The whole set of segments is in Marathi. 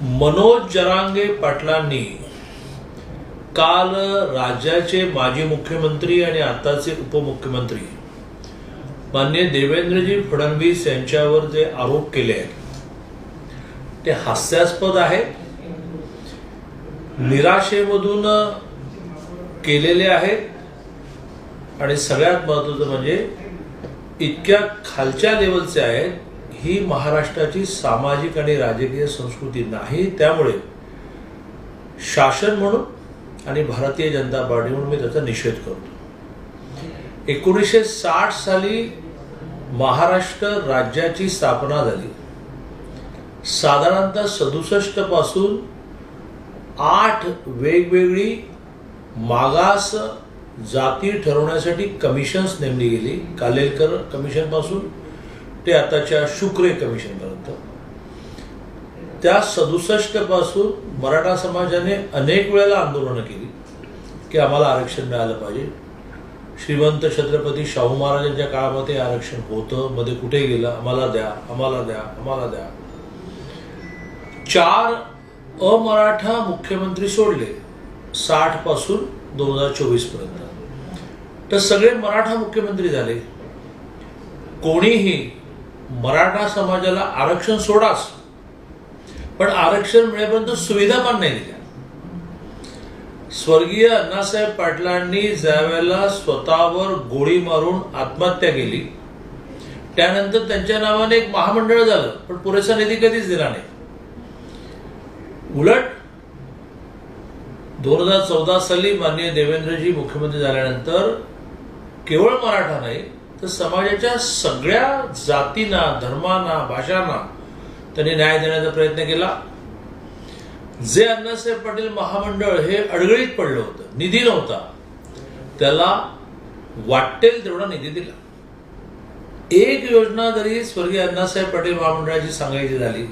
मनोज जरांगे पाटलांनी काल राज्याचे माजी मुख्यमंत्री आणि आताचे उपमुख्यमंत्री मान्य देवेंद्रजी फडणवीस यांच्यावर जे आरोप केले आहेत ते हास्यास्पद आहेत निराशेमधून केलेले आहेत. आणि सगळ्यात महत्वाचं म्हणजे इतक्या खालच्या लेवलचे आहेत. ही महाराष्ट्राची सामाजिक आणि राजकीय संस्कृती नाही त्यामुळे शासन म्हणून आणि भारतीय जनता पार्टी म्हणून मी त्याचा निषेध करतो. एकोणीसशे साठ साली महाराष्ट्र राज्याची स्थापना झाली. साधारणतः सदुसष्टपासून आठ वेगवेगळी मागास जाती ठरवण्यासाठी कमिशन्स नेमली गेली. कालेलकर कमिशनपासून ते आताच्या शुक्रे कमिशनपर्यंत. त्या सदुसष्टपासून मराठा समाजाने अनेक वेळेला आंदोलनं केली की आम्हाला आरक्षण मिळालं पाहिजे. श्रीमंत छत्रपती शाहू महाराजांच्या काळामध्ये आरक्षण होतं मध्ये कुठे गेलं आम्हाला द्या आम्हाला द्या आम्हाला द्या. चार अमराठा मुख्यमंत्री सोडले साठपासून दोन हजार चोवीसपर्यंत. तर सगळे मराठा मुख्यमंत्री झाले. कोणीही मराठा समाजाला आरक्षण सोडाच. पण आरक्षण मिळेपर्यंत सुविधा पण नाही दिल्या. स्वर्गीय अण्णासाहेब पाटलांनी ज्यावेळेला स्वतःवर गोळी मारून आत्महत्या केली त्यानंतर त्यांच्या नावाने एक महामंडळ झालं पण पुरेसा निधी कधीच दिला नाही. उलट दोन हजार चौदा साली माननीय देवेंद्रजी मुख्यमंत्री झाल्यानंतर केवळ मराठा नाही तर समाजाच्या सगळ्या जातींना धर्मांना भाषांना त्यांनी न्याय देण्याचा प्रयत्न केला. जे अण्णासाहेब पाटील महामंडळ हे अडगळीत पडलं होतं निधी नव्हता त्याला वाटेल तेवढा निधी दिला. एक योजना जरी स्वर्गीय अण्णासाहेब पाटील महामंडळाची सांगायची झाली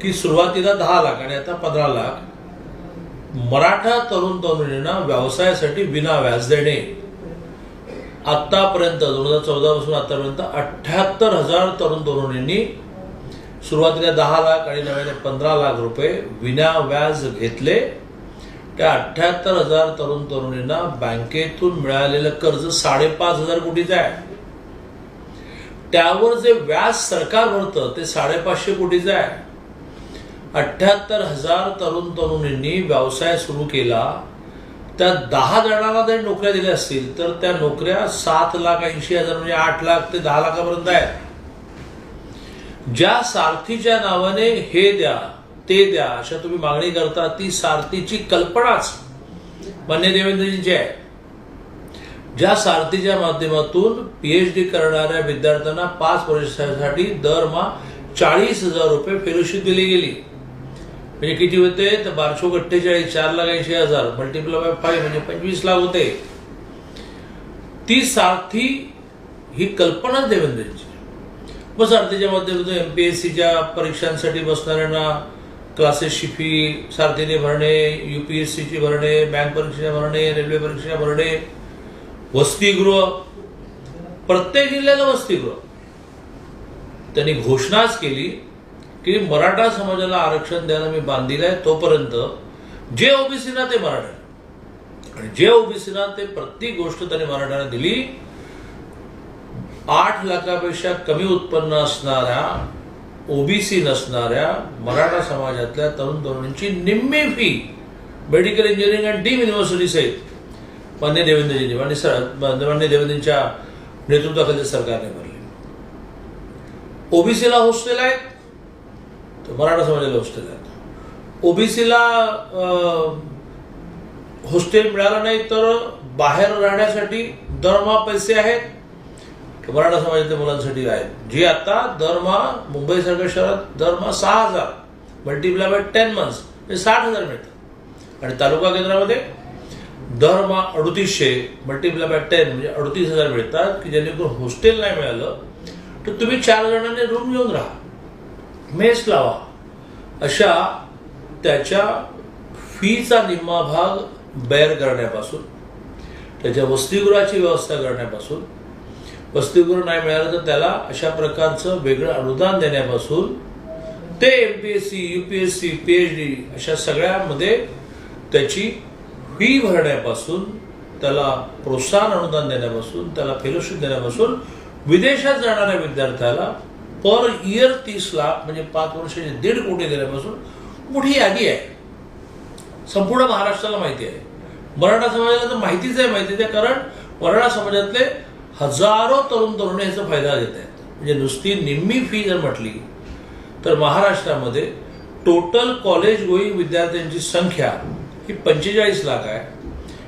की सुरुवातीला दहा लाख आणि आता पंधरा लाख मराठा तरुण तरुणींना व्यवसायासाठी विना व्याज देणे. आतापर्यंत दोन हजार चौदा पासून आतापर्यंत अठ्याहत्तर हजार तरुण तरुणींनी सुरुवातीला दहा लाख आणि नव्याने पंधरा लाख रुपये विना व्याज घेतले. त्या अठ्याहत्तर हजार तरुण तरुणींना बँकेतून मिळालेलं कर्ज साडेपाच हजार कोटीचं आहे. त्यावर जे व्याज सरकार भरतं ते साडेपाचशे कोटीचं आहे. अठ्याहत्तर हजार तरुण तरुणींनी व्यवसाय सुरू केला. त्या दहा जणांना जरी नोकऱ्या दिल्या असतील तर त्या नोकऱ्या सात लाख ऐंशी हजार म्हणजे आठ लाख ते दहा लाखापर्यंत आहेत. ज्या सारथीच्या नावाने हे द्या ते द्या अशा तुम्ही मागणी करता ती सारथीची कल्पनाच मान्य देवेंद्रजींची आहे. ज्या सारथीच्या माध्यमातून पीएचडी करणाऱ्या विद्यार्थ्यांना पाच वर्षासाठी दरमहा चाळीस हजार रुपये फेलोशिप दिली गेली. म्हणजे किती होते? तर बारशे अठ्ठेचाळीस चार लाख ऐंशी हजार. मल्टिप्लाय बाय फाईव्ह म्हणजे पंचवीस लाख होते. ती सारथी ही कल्पनाच देवेंद्रची व सारथीच्या माध्यमातून एमपीएससीच्या परीक्षांसाठी बसणाऱ्यांना क्लासेसची फी सारथीने भरणे युपीएससीची भरणे बँक परीक्षा भरणे रेल्वे परीक्षा भरणे वसतिगृह. प्रत्येक जिल्ह्याला वसतिगृह. त्यांनी घोषणाच केली की मराठा समाजाला आरक्षण द्यायला मी बांधील आहे तोपर्यंत जे ओबीसीना ते मराठा आणि जे ओबीसीना ते प्रत्येक गोष्ट त्यांनी मराठ्यांना दिली. आठ लाखापेक्षा कमी उत्पन्न असणाऱ्या ओबीसी नसणाऱ्या मराठा समाजातल्या तरुण तरुणींची निम्मी fee medical engineering and deemed university सहित मान्य देवेंद्रजींनी मान्य सर मान्य देवेंद्रजींच्या नेतृत्वाखाली सरकारने भरली. ओबीसीला हॉस्टेल आहेत. मराठा समाजाला हॉस्टेल आहेत ओबीसीला हॉस्टेल मिळालं नाही तर बाहेर राहण्यासाठी दरमहा पैसे आहेत. मराठा समाजातील मुलांसाठी आहेत. जे आता दरमहा मुंबईसारख्या शहरात दरमहा सहा हजार मल्टिप्लाय बाय टेन मंथ्स म्हणजे साठ हजार मिळतात. आणि तालुका केंद्रामध्ये दरमहा अडतीसशे मल्टिप्लाय बाय टेन म्हणजे अडतीस हजार मिळतात की जेणेकरून हॉस्टेल नाही मिळालं तर तुम्ही चार जणांनी रूम घेऊन राहा. मेस लावा. अशा त्याच्या फीचा निम्मा भाग बैर करण्यापासून त्याच्या वसतिगृहाची व्यवस्था करण्यापासून वसतिगृह नाही मिळालं तर त्याला अशा प्रकारचं वेगळं अनुदान देण्यापासून ते M P S C U P S C P H D अशा सगळ्यामध्ये त्याची फी भरण्यापासून त्याला प्रोत्साहन अनुदान देण्यापासून त्याला फेलोशिप देण्यापासून विदेशात जाणाऱ्या विद्यार्थ्याला पर इयर तीस लाख म्हणजे पाच वर्षाचे दीड कोटी देण्यापासून मोठी यादी आहे. संपूर्ण महाराष्ट्राला माहिती आहे. मराठा समाजाला तर माहितीच आहे माहितीच आहे कारण मराठा समाजातले हजारो तरुण तरुणी याचा फायदा घेत आहेत. म्हणजे नुसती निम्मी फी जर म्हटली तर महाराष्ट्रामध्ये टोटल कॉलेज गोईंग विद्यार्थ्यांची संख्या ही पंचेचाळीस लाख आहे.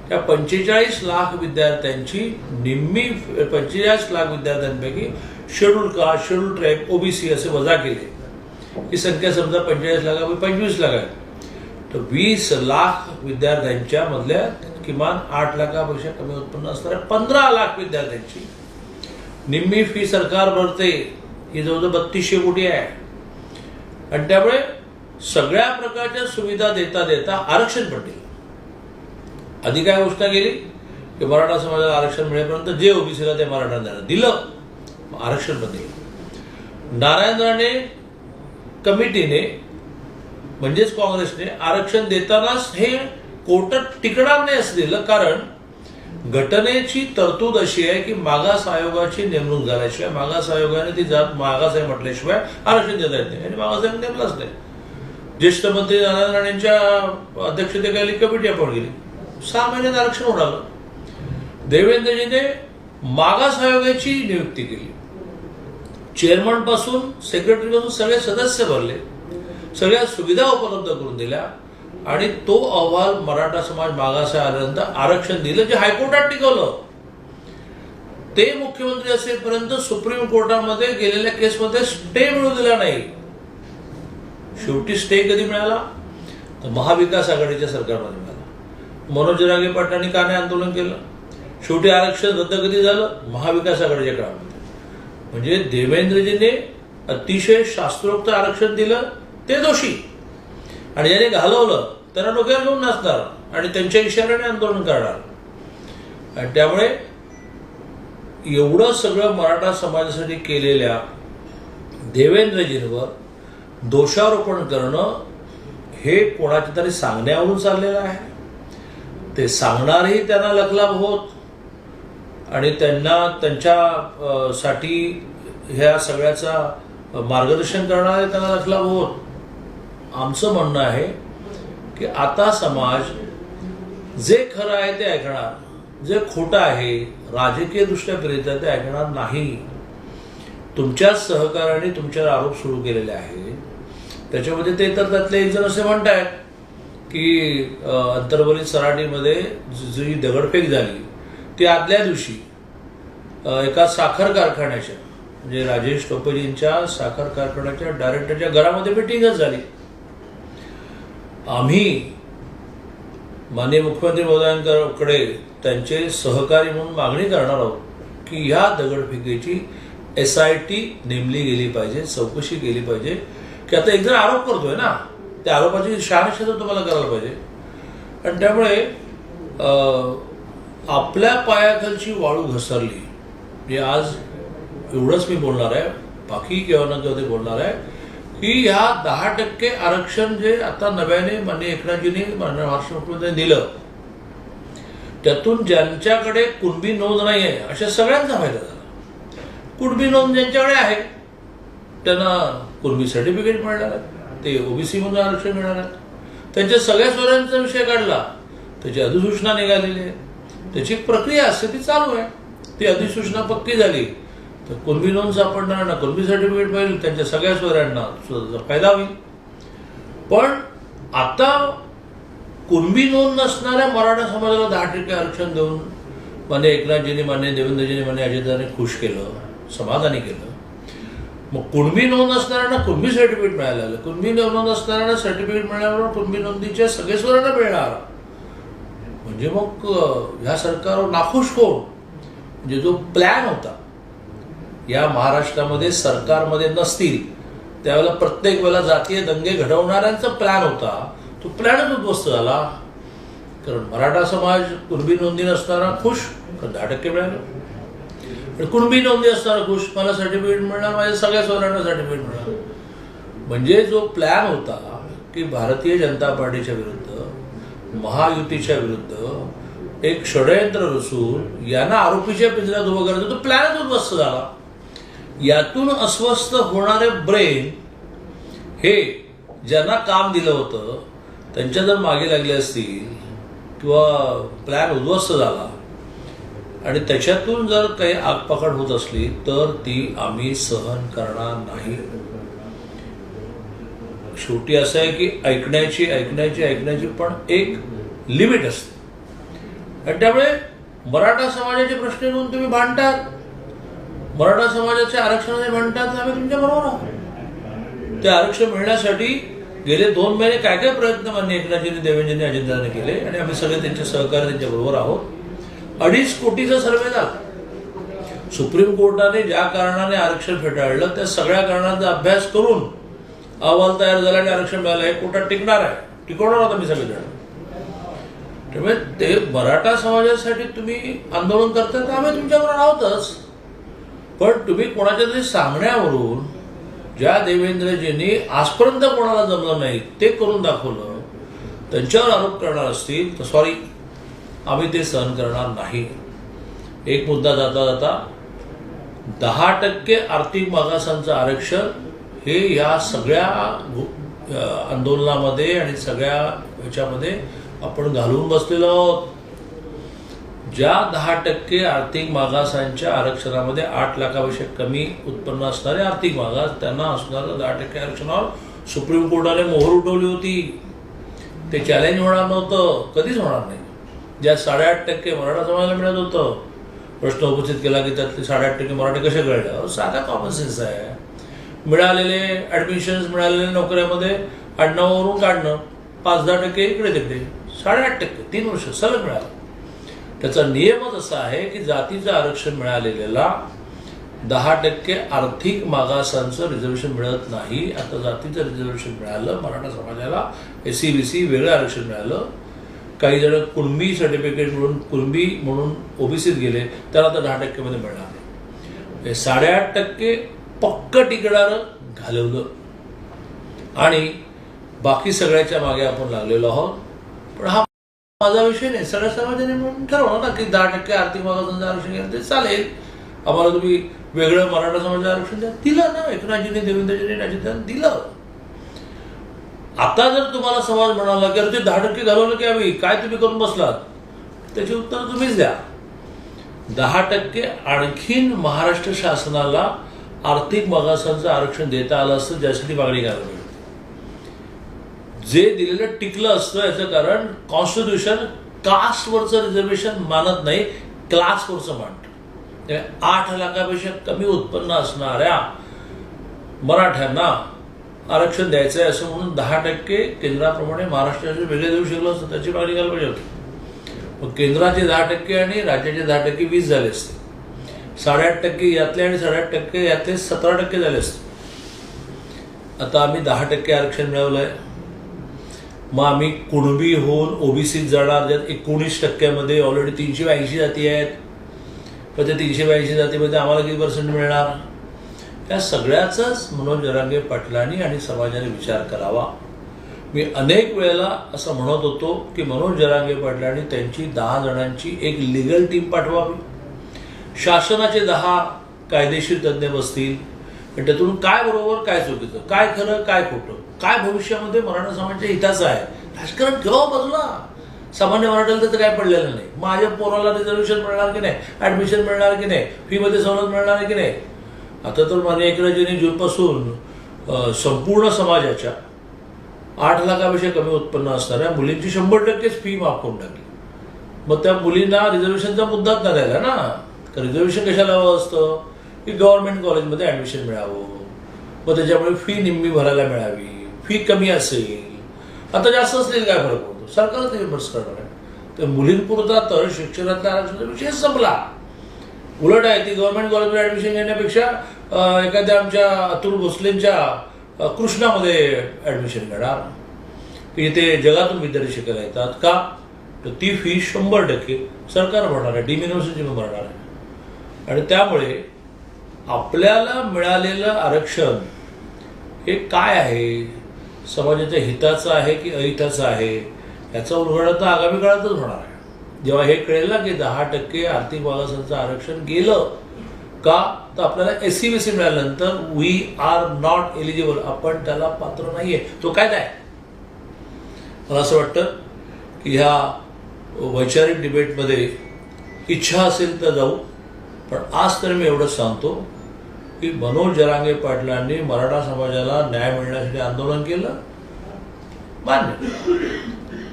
त्या पंचेचाळीस लाख विद्यार्थ्यांची निम्मी पंचेचाळीस लाख विद्यार्थ्यांपैकी schedule caste schedule tribe OBC असे वजा केले. ही संख्या समजा पंचेचाळीस लाखापैकी पंचवीस लाख आहे. तर वीस लाख विद्यार्थ्यांच्या मधल्या किमान आठ लाखापेक्षा कमी उत्पन्न असणाऱ्या पंधरा लाख विद्यार्थ्यांची निम्मी फी सरकार भरते. ही जवळजवळ बत्तीसशे कोटी आहे. आणि त्यामुळे सगळ्या प्रकारच्या सुविधा देता देता आरक्षण पण आधी काय घोषणा केली? की मराठा समाजाला आरक्षण मिळेपर्यंत जे ओबीसीला ते मराठा दिलं. आरक्षण पण नारायण राणे कमिटीने म्हणजेच काँग्रेसने आरक्षण देतानाच हे कोर्टात टिकणार नाही असलेलं कारण घटनेची तरतूद अशी आहे की मागास आयोगाची नेमणूक झाल्याशिवाय मागास आयोगाने ती जात मागास आहे म्हटल्याशिवाय आरक्षण देता येत नाही आणि मागास आयोग नेमलाच नाही. ज्येष्ठ मंत्री नारायण राणेंच्या अध्यक्षतेखाली कमिटी आपण केली. सहा महिन्यात आरक्षण होणार. देवेंद्रजीने मागास आयोगाची नियुक्ती केली. चेअरमनपासून सेक्रेटरी पासून सगळे सदस्य भरले. सगळ्या सुविधा उपलब्ध करून दिल्या. आणि तो अहवाल मराठा समाज मागास आल्यानंतर आरक्षण दिलं जे हायकोर्टात टिकवलं. ते मुख्यमंत्री असेपर्यंत सुप्रीम कोर्टामध्ये गेलेल्या केसमध्ये स्टे मिळू दिला नाही. शेवटी स्टे कधी मिळाला? तर महाविकास आघाडीच्या सरकारमध्ये मिळाला. मनोज रागे पाटलांनी का नाही आंदोलन केलं? शेवटी आरक्षण रद्द कधी झालं? महाविकास आघाडीच्या काळामध्ये. म्हणजे देवेंद्रजीने अतिशय शास्त्रोक्त आरक्षण दिलं ते दोषी. आणि ज्याने घालवलं त्यांना डोक्यावर घेऊन नाचणार आणि त्यांच्या इशाऱ्याने आंदोलन करणार. आणि त्यामुळे एवढं सगळं मराठा समाजासाठी केलेल्या देवेंद्रजींवर दोषारोपण करणं हे कोणाच्या तरी सांगण्यावरून चाललेलं आहे. ते सांगणारही त्यांना लखलाभ होत आणि त्यांना त्यांच्या साठी ह्या सगळ्याचा मार्गदर्शन करणारे त्यांना लखलाभ होत आमचं म्हणणं आहे की आता समाज जे खरं आहे ते ऐकणार जे खोटं आहे राजकीयदृष्ट्या प्रेरित ते ऐकणार नाही. तुमच्याच सहकार्याने तुमच्यावर आरोप सुरू केलेले आहेत. त्याच्यामध्ये ते तर त्यातले एक जण असे म्हणतायत की अंतर्बलीत सराटीमध्ये जी दगडफेक झाली ते आदल्या दिवशी एका साखर कारखान्याच्या म्हणजे राजेश टोपेजींच्या साखर कारखान्याच्या डायरेक्टरच्या घरामध्ये मिटिंगच झाली. आम्ही माननीय मुख्यमंत्री महोदयांकडे त्यांचे सहकारी म्हणून मागणी करणार आहोत की ह्या दगडफेकीची एस आय टी नेमली गेली पाहिजे चौकशी केली पाहिजे. की आता एक आरोप करतोय ना त्या आरोपाची शहानिशा तुम्हाला करायला पाहिजे. आणि त्यामुळे अं, आपल्या पायाखालची वाळू घसरली. म्हणजे आज एवढंच मी बोलणार आहे. बाकी केव्हा ना केव्हा ते बोलणार आहे. की ह्या दहा टक्के आरक्षण जे आता नव्याने माननीय एकनाथजीने माननीय महाराष्ट्र मुख्यमंत्र्यांनी दिलं त्यातून ज्यांच्याकडे कुणबी नोंद नाही आहे अशा सगळ्यांचा फायदा झाला. कुणबी नोंद ज्यांच्याकडे आहे त्यांना कुणबी सर्टिफिकेट मिळणार आहे ते ओबीसी मधून आरक्षण मिळणार आहे त्यांच्या सगळ्या स्वरांचा विषय काढला त्याची अधिसूचना निघालेली आहे. त्याची एक प्रक्रिया असते ती चालू आहे. ती अधिसूचना पक्की झाली. तर कुणबी नोंद सापडणाऱ्यांना कुणबी सर्टिफिकेट मिळेल त्यांच्या सगळ्या स्वरांना त्याचा फायदा होईल पण आता कुणबी नोंद नसणाऱ्या मराठा समाजाला दहा टक्के आरक्षण देऊन मान्य एकनाथजींनी मान्य देवेंद्रजींनी मान्य अजितदाने खुश केलं समाधानी केलं. मग कुणबी नोंद असणाऱ्यांना कुणबी सर्टिफिकेट मिळायला लागलं? कुणबी नोंद असणाऱ्यांना सर्टिफिकेट मिळाल्यावर कुणबी नोंदीच्या सगळे स्वरांना मिळणार? म्हणजे मग ह्या सरकारवर नाखुश होऊन म्हणजे जो प्लॅन होता या महाराष्ट्रामध्ये सरकारमध्ये नसतील त्यावेळेला प्रत्येक वेळेला जातीय दंगे घडवणाऱ्यांचा प्लॅन होता. तो प्लॅनच उद्ध्वस्त झाला. कारण मराठा समाज कुणबी नोंदी नसताना खुश दहा टक्के मिळालं. आणि कुणबी नोंदी असताना खुश मला सर्टिफिकेट मिळणार माझ्या सगळ्या सोयऱ्यांना सर्टिफिकेट मिळणार. म्हणजे जो प्लॅन होता की भारतीय जनता पार्टीच्या विरुद्ध महायुतीच्या विरुद्ध एक षडयंत्र रचून यांना आरोपीच्या पिंजऱ्यात उभं करायचं तो प्लॅनच उद्ध्वस्त झाला. यातून अस्वस्थ होणारे ब्रेन हे ज्यांना काम दिलं होतं त्यांच्या जर मागे लागले असतील किंवा प्लॅन उद्ध्वस्त झाला आणि त्याच्यातून जर काही आगपाखड होत असली तर ती आम्ही सहन करणार नाही. शेवटी असं आहे की ऐकण्याची ऐकण्याची ऐकण्याची पण एक लिमिट असते. आणि त्यामुळे मराठा समाजाचे प्रश्न घेऊन तुम्ही भांडतात. मराठा समाजाच्या आरक्षणाने म्हणतात आम्ही तुमच्या बरोबर आहोत. ते आरक्षण मिळण्यासाठी गेले दोन महिने काय काय प्रयत्न मान्य एकनाथजींनी देवेंद्रजींनी अजितदादांनी केले आणि आम्ही सगळे त्यांचे सहकार्य त्यांच्या बरोबर आहोत. अडीच कोटीचा सर्वे झाला. सुप्रीम कोर्टाने ज्या कारणाने आरक्षण फेटाळलं त्या सगळ्या कारणांचा अभ्यास करून अहवाल तयार झाला आणि आरक्षण मिळालं हे कोर्टात टिकणार आहे. टिकवणार होता मी सगळेजण. त्यामुळे ते मराठा समाजासाठी तुम्ही आंदोलन करता तर आम्ही तुमच्यावर आहोतच. पण तुम्ही कोणाच्या तरी सांगण्यावरून ज्या देवेंद्रजींनी आजपर्यंत कोणाला जमलं नाही ते करून दाखवलं त्यांच्यावर आरोप करणार असतील तर सॉरी आम्ही ते सहन करणार नाही. एक मुद्दा जाता जाता दहा टक्के आर्थिक मागासांचं आरक्षण हे या सगळ्या आंदोलनामध्ये आणि सगळ्या ह्याच्यामध्ये आपण घालून बसलेलो आहोत. ज्या दहा टक्के आर्थिक मागासांच्या आरक्षणामध्ये आठ लाखापेक्षा कमी उत्पन्न असणारे आर्थिक मागास त्यांना असणारं दहा टक्के आरक्षणावर सुप्रीम कोर्टाने मोहर उठवली होती. ते चॅलेंज होणार नव्हतं. कधीच होणार नाही. ज्या साडेआठ टक्के मराठा समाजाला मिळत होतं. प्रश्न उपस्थित केला की त्यातले साडेआठ टक्के मराठी कसे कळले? अहो, साधा कॉमन सेन्स आहे. मिळालेले ॲडमिशन्स मिळालेल्या नोकऱ्यामध्ये आडनावावरून काढणं पाच दहा टक्के इकडे तिकडे साडेआठ टक्के तीन वर्ष सलग मिळालं. त्याचा नियमच असा आहे की जातीचं आरक्षण मिळालेल्याला दहा टक्के आर्थिक मागासांचं रिझर्वेशन मिळत नाही. आता जातीचं रिझर्वेशन मिळालं मराठा समाजाला एस सी बी सी वेगळं आरक्षण मिळालं. काही जण कुणबी सर्टिफिकेट म्हणून कुणबी म्हणून ओबीसीत गेले त्याला तर दहा टक्केमध्ये मिळणार नाही. साडेआठ टक्के पक्क टिकणारं घालवलं. आणि बाकी सगळ्याच्या मागे आपण लागलेलो आहोत. पण हा माझा विषय नाही. सगळ्या समाजाने म्हणून ठरवलं ना की दहा टक्के आर्थिक मागासांचं आरक्षण घ्या ते चालेल. आम्हाला तुम्ही वेगळं मराठा समाजाचं आरक्षण द्या. दिलं ना हो. एकनाथजीने देवेंद्रजीने अजितदादांनी दिलं. आता जर तुम्हाला समाज म्हणाला की अरे ते दहा टक्के घालवलं की आम्ही? काय तुम्ही करून बसलात? त्याची उत्तर तुम्हीच द्या. दहा टक्के आणखीन महाराष्ट्र शासनाला आर्थिक मागासांचं आरक्षण देता आलं असतं ज्यासाठी मागणी करावी जे दिलेलं टिकलं असतं याचं कारण कॉन्स्टिट्यूशन कास्टवरचं रिझर्वेशन मानत नाही क्लासवरचं मानतं त्यामुळे आठ लाखापेक्षा कमी उत्पन्न असणाऱ्या मराठ्यांना आरक्षण द्यायचं आहे असं म्हणून दहा टक्के केंद्राप्रमाणे महाराष्ट्राचे वेगळे देऊ शकलो असतं त्याची मागणी करायला पाहिजे होती. मग केंद्राचे दहा टक्के आणि राज्याचे दहा टक्के वीस झाले असते. साडेआठ टक्के यातले आणि साडेआठ टक्के यातले सतरा टक्के झाले असते. आता आम्ही दहा टक्के आरक्षण मिळवलं आहे मग आम्ही कुणबी होऊन ओबीसीत जाणार ज्यात एकोणीस टक्क्यामध्ये ऑलरेडी तीनशे ब्याऐंशी जाती आहेत. पण त्या तीनशे ब्याऐंशी जातीमध्ये आम्हाला किती पर्सेंट मिळणार? या सगळ्याचाच मनोज जरांगे पाटलांनी आणि समाजाने विचार करावा. मी अनेक वेळेला असं म्हणत होतो की मनोज जरांगे पाटलांनी त्यांची दहा जणांची एक लिगल टीम पाठवावी. शासनाचे दहा कायदेशीर तज्ज्ञ बसतील. आणि त्यातून काय बरोबर काय चुकीचं? काय खरं काय खोटं? काय भविष्यामध्ये मराठा समाजाच्या हिताचं आहे? राजकारण ठेवा बाजूला. सामान्य मराठ्याला त्याचं काय पडलेलं नाही. माझ्या पोराला रिझर्वेशन मिळणार की नाही? ऍडमिशन मिळणार की नाही? फीमध्ये सवलत मिळणार की नाही? आता तर मान्य एकराजीने जूनपासून संपूर्ण समाजाच्या आठ लाखापेक्षा कमी उत्पन्न असणाऱ्या मुलींची शंभर टक्केच फी माफ करून टाकली. मग त्या मुलींना रिझर्वेशनचा मुद्दाच नाही राहिला ना? रिझर्वेशन कशाला हवं असतं? की गव्हर्नमेंट कॉलेजमध्ये ॲडमिशन मिळावं. मग त्याच्यामुळे फी निम्मी भरायला मिळावी. फी कमी असेल. आता जास्त असेल काय फरक पडतो? सरकारच रिम्बर्स करणार आहे. तर मुलींपुरता तर शिक्षणातला आरक्षणाचा विषय संपला. उलट आहे ती गव्हर्नमेंट कॉलेजमध्ये ॲडमिशन घेण्यापेक्षा एखाद्या आमच्या अतुल भोसलेंच्या कृष्णामध्ये ॲडमिशन घेणार. की जिथे जगातून विद्यार्थी शिकायला येतात का? तर ती फी शंभर टक्के सरकार भरणार आहे. डीम युनिव्हर्सिटी भरणार आहे. आणि त्यामुळे आपल्याला मिळालेलं आरक्षण हे काय आहे? समाजाच्या हिताचं आहे की अहिताचं आहे? याचं उलगडा तर आगामी काळातच होणार आहे. जेव्हा हे कळेल ना की दहा टक्के आर्थिक मागासांचं आरक्षण गेलं का तर आपल्याला एस सी बी सी मिळाल्यानंतर वी आर नॉट एलिजिबल आपण त्याला पात्र नाहीये. तो काय आहे. मला असं वाटतं की ह्या वैचारिक डिबेटमध्ये इच्छा असेल तर जाऊ. पण आज तर मी एवढंच सांगतो की मनोज जरांगे पाटलांनी मराठा समाजाला न्याय मिळण्यासाठी आंदोलन केलं. मान्य.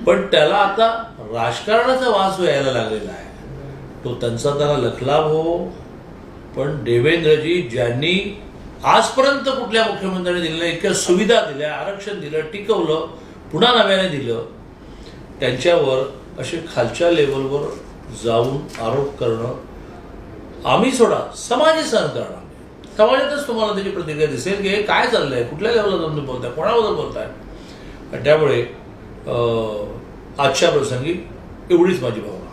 पण त्याला आता राजकारणाचा वास यायला लागलेला आहे. तो त्यांचा त्याला लखलाभ हो. पण देवेंद्रजी ज्यांनी आजपर्यंत कुठल्या मुख्यमंत्र्यांनी दिलेल्या इतक्या सुविधा दिल्या आरक्षण दिलं टिकवलं पुन्हा नव्याने दिलं त्यांच्यावर असे खालच्या लेवलवर जाऊन आरोप करणं आम्ही सोडा समाज सहन करणार समाजातच तुम्हाला त्याची प्रतिक्रिया दिसेल की हे काय चाललंय कुठल्या लेवलला तुम्ही बोलताय कोणाबद्दल बोलताय? त्यामुळे आजच्या प्रसंगी एवढीच माझी भावना